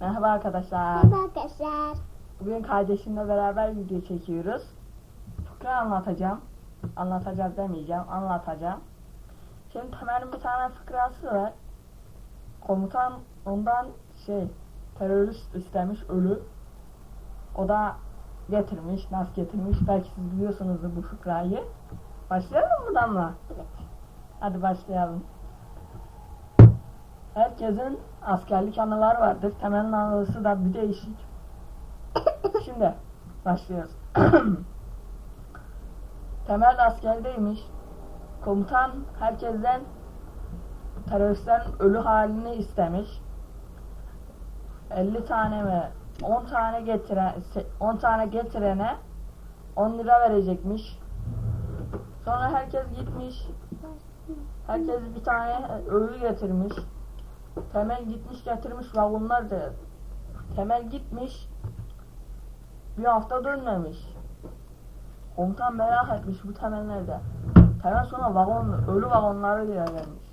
Merhaba arkadaşlar. Merhaba arkadaşlar. Bugün kardeşimle beraber video çekiyoruz. Fıkra anlatacağım. Anlatacağız demeyeceğim, anlatacağım. Şimdi Tamer'in bir tane fıkrası var. Komutan ondan şey, terörist istemiş ölü. O da getirmiş, nasıl getirmiş belki siz biliyorsunuzdur bu fıkrayı. Başlayalım mı buradan mı? Evet. Hadi başlayalım. Herkesin askerlik anıları vardır. Temel'in anısı da bir değişik. Şimdi başlıyoruz. Temel askerdeymiş. Komutan herkesten teröristlerin ölü halini istemiş. 50 tane mi 10 tane getiren 10 tane getirene 10 lira verecekmiş. Sonra herkes gitmiş. Herkes bir tane ölü getirmiş. Temel gitmiş getirmiş vagonlar da. Temel gitmiş. Bir hafta dönmemiş. Komutan merak etmiş bu temel nerede? Temel sonra vagon, ölü vagonları diye gelmiş.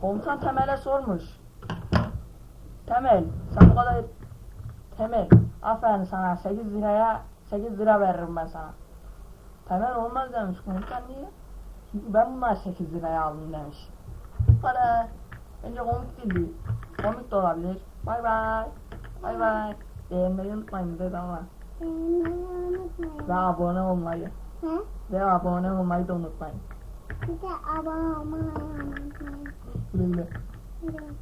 Komutan Temel'e sormuş. Temel, sen bu kadar... Temel, aferin sana 8 liraya 8 lira veririm ben sana. Temel olmaz demiş komutan niye? Çünkü ben bunlar 8 liraya aldım demiş. Bu kadar. Bence komik değil. Komik de olabilir. Bay bay. Bay bay. Beğenmeyi unutmayın dedi ama. Beğenmeyi unutmayın. Ve abone olmayı. Ha? Ve abone olmayı da unutmayın. Bir de abone olmayı unutmayın. Evet.